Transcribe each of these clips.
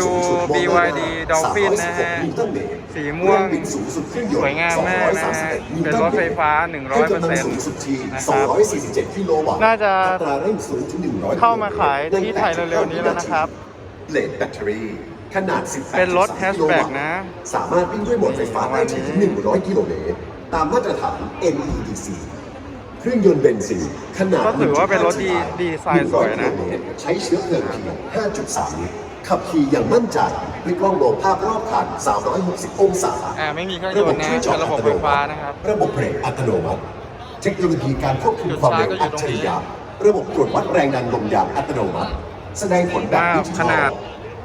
ดู BYD Dolphin นะฮะ สีม่วงสวยงามมากนะฮะเป็นรถไฟฟ้า 100%นะครับ247กิโลวัตต์น่าจะอัตราเร่ง0ถึง100เข้ามาขายที่ไทยเร็วๆนี้แล้วนะครับเลดแบตเตอรี่ขนาด 18เป็นรถ hatchback นะ สามารถวิ่งด้วยโหมดไฟฟ้าได้ถึง 100 กิโลเมตร ตามมาตรฐาน NEDC เครื่องยนต์เบนซินขนาดก็ถือว่าเป็นรถดีดีไซน์สวยนะ100กิโลเมตรใช้เชื้อเพลิงเพียง5.3 ลิตร ขับขี่อย่างมั่นใจด้วยกล้องโลภาพรอบคัน 360 องศาอ่าไม่มีเครื่องยนต์นะเป็นระบบไฟฟ้านะครับระบบเบรกอัตโนมัติ เทคโนโลยีการควบคุมความเร็วอัจฉริยะระบบตรวจวัดแรงดันลมยางอัตโนมัติ แสดงผลแบบดิจิทัลขนาด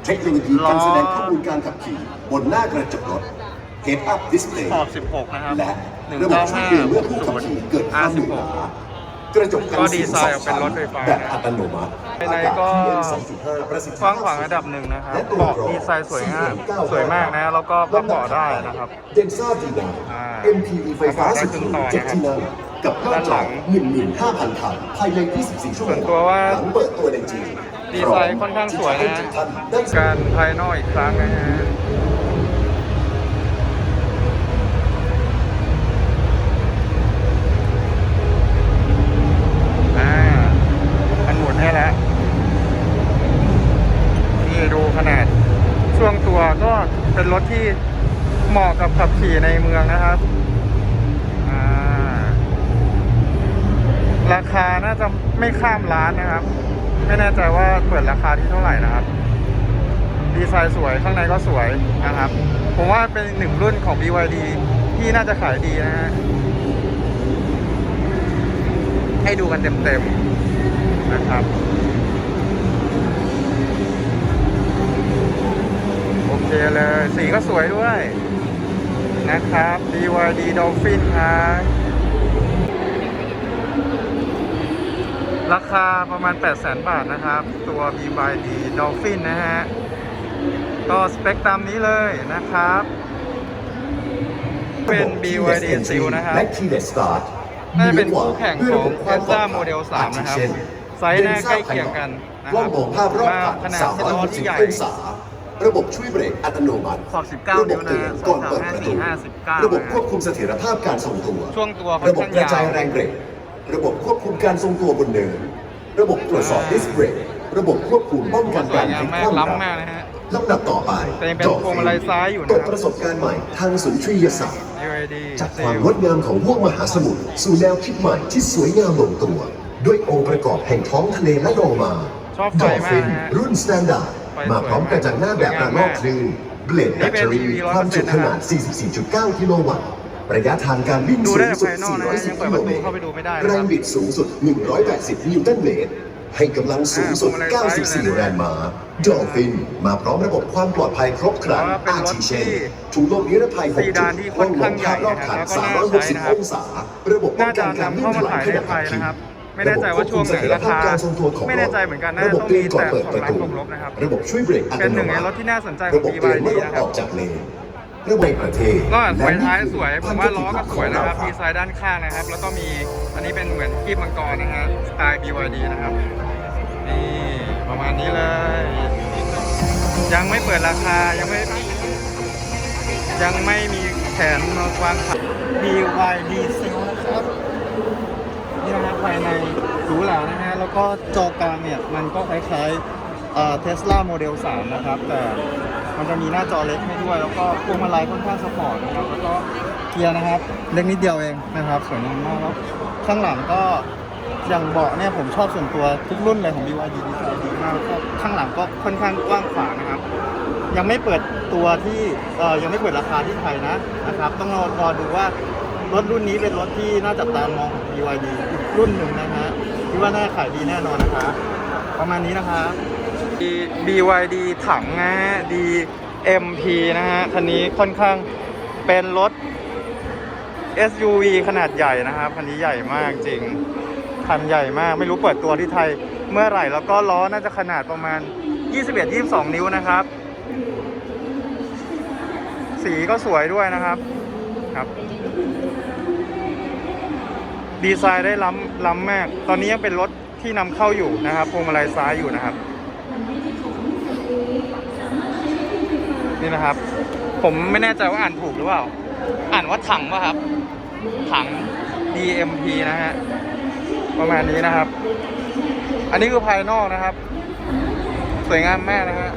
เทคโนโลยีการแสดงข้อมูลการขับขี่ บนหน้ากระจกรถ Head Up Display ขอบ 16 นะครับและระบบช่วยเตือนเมื่อผู้ขับขี่เกิดความเหนื่อยล้า กระจกกันก็ดีเสียงไซน์ออกเป็นรถไฟฟ้า แบบอัตโนมัติภายในก็อากาศ PM2.5 ประสิทธิกว้างภาพขวางระดับหนึ่งนะครับและตัวเบาะรองดีไซน์สวยงามสวยมากนะแล้วก็พับเบาะได้นะครับ เดนซ่าดีนา อ่า MPV ไฟฟ้าสุดหรูเจ็ดที่นั่งกับหน้าด้านจหลัอง15,000คันภายใน 24 ชั่วโมส่งวนตัวว่า หลังเปิดตัวในจีนดีไซน์ค่อนข้างสวยนะท่านได้ การภายนอกอีกครั้งนะฮะ อ่ามันหมุนให้แล้ว นี่ดูขนาด ช่วงตัว ก็เป็นรถที่เหมาะกับขับขี่ในเมืองนะครับราคาน่าจะไม่ข้ามล้านนะครับ ไม่แน่ใจว่าเปิดราคาที่เท่าไหร่นะครับ ดีไซน์สวยข้างในก็สวยนะครับ ผมว่าเป็นหนึ่งรุ่นของ BYD ที่น่าจะขายดีนะฮะให้ดูกันเต็มๆนะครับ โอเคเลย สีก็สวยด้วย นะครับ BYD Dolphin ครับราคาประมาณ 800,000 บาทนะครับ ตัว BYD Dolphin นะฮะ ก็สเปคตามนี้เลยนะครับ เป็น BYD Steel นะครับและ Keyless Start น่าจะเป็นคู่แข่งของ Tesla Model 3 นะครับ ไซส์หน้าใกล้เคียงกันนะกคล้อรังบมองภาพรอบคันขนาดที่ล้อที่ใหญ่360องศา ระบบช่วยเบรกอัตโนมัติขอบ19ระบนิ้บวนะเตือนก่อนเปิดประตู2 3 4 5 19ระบบควบคุมเสถียรภาพการทรงตัวช่วงตัวค่ระอนบบข้างกระยาจายวแรงเบรก ระบบควบคุมการทรงตัวบนเนิน ระบบตรวจสอบดิสเบรก ระบบควบคุมป้องกันสวกายรงงาพมลิกมากคว่ำล้ำมากนะฮะลำดับต่อไปแต่ยังเป็นพวงมาลัยซ้ายอยู่นะครับเปิดประสบการณ์ใหม่ทางสุนทรียศาสตร์ BYD จากความ Steel งดงามของห้วงมหาสมุทรสู่แนวคิดใหม่ที่สวยงามลงตัว ด้วยองค์ประกอบแห่งท้องทะเลและโลมาชอบไฟดอลฟินมากนะฮะรุ่นสแตนดาร์ดไฟ มาพร้อมกระจังหน้าแบบระลอกคลื่นเบลดนี่แบตเป็นเตอรี่ EV 100%ความจุขนาด 44.9 กิโลวัตต์ระยะทางการวิ่งดูสูได้งจากสุดภายนอกนะฮะยัง410เปิดกิปโลระตูเมตรเข้าไปดูไม่ได้นะครับแรงบิดสูงสุด 180 นิวตันเมตร ให้กำลังสูงสุดอ่าพวงมาลัยซ้ายอยู่94 แรงม้าดอลฟิน มาพร้อมระบบความปลอดภัยครบครันเพราะว่าเป็นรถอาทิเช่นที่ถุงลมนิรภัยซีดานที่ค่อนข้างใหญ่รอบคันนะครับแล้วก็น่าใช้นะครับ360 องศา ระบบป้น่าองจะกันการนำวิ่เข้างถมาลายขายขในณะไทขับยขี่นะครับ ไม่แน่ใจว่าช่วงไหนราคาการทรงตัวของไม่แน่ใจเหมือนกันน่าระจะบบต้องเตืมีอนก่อนแต่เปิดขอปงระร้านตูผมลบนะครับระบบช่วยเบรกอัตเป็นโนหนึ่งในมัติรถที่น่าสนใจขระองบบเตือน BYD เมื่อรถนะคอรับอกจากเลนระบบในประเทศก็ไฟท้ายและนี่สวยคือผมว่าล้อก็พันธสวยนะครับของดีไซน์ด้านข้างนะครับ แล้วก็มีอันนี้เป็นเหมือนกีบมังกรนะฮะสไตล์ BYD นะครับนี่ประมาณนี้เลย ยังไม่เปิดราคายังไม่ยังไม่มีแผนมาวางขาย BYD s e l นะครับ นี่นะฮะภายในหรูหรานะฮะ แล้ว ก็จอกลางเนี่ย มันก็คล้ายๆเทสลาโมเดล3นะครับ แต่มันจะมีหน้าจอเล็กให้ด้วย แล้วก็พวงมาลัยค่อนข้างสปอร์ตนะครับ แล้วก็เกียร์นะครับ เล็กนิดเดียวเองนะครับสวยงามมากแล้วข้างหลังก็อย่างเบาะเนี่ยผมชอบส่วนตัวทุกรุ่นเลยของ BYD ดีไซน์ดีมากแล้วก็ข้างหลังก็ค่อนข้างกว้างขวางนะครับ ยังไม่เปิดตัวที่เอ่อยังไม่เปิดราคาที่ไทยนะนะครับ ต้องรอรอดูว่ารถรุ่นนี้เป็นรถที่น่าจับตามองของ BYD อีกรุ่นหนึ่งนะฮะ ที่ว่าน่าขายดีแน่นอนนะครับประมาณนี้นะครับ BYD ถังนะฮะ DMP นะฮะ คันนี้ค่อนข้างเป็นรถ SUV ขนาดใหญ่นะครับ คันนี้ใหญ่มากจริง คันใหญ่มาก ไม่รู้เปิดตัวที่ไทยเมื่อไหร่ แล้วก็ล้อน่าจะขนาดประมาณ 21-22 นิ้วนะครับ สีก็สวยด้วยนะครับ ครับ ดีไซน์ได้ล้ำล้ำมาก ตอนนี้ยังเป็นรถที่นำเข้าอยู่นะครับพวงมาลัยซ้ายอยู่นะครับ นี่นะครับ ผมไม่แน่ใจว่าอ่านถูกหรือเปล่า อ่านว่าถังป่ะครับ ถัง DMP นะฮะประมาณนี้นะครับ อันนี้คือภายนอกนะครับ สวยงามมากนะฮะ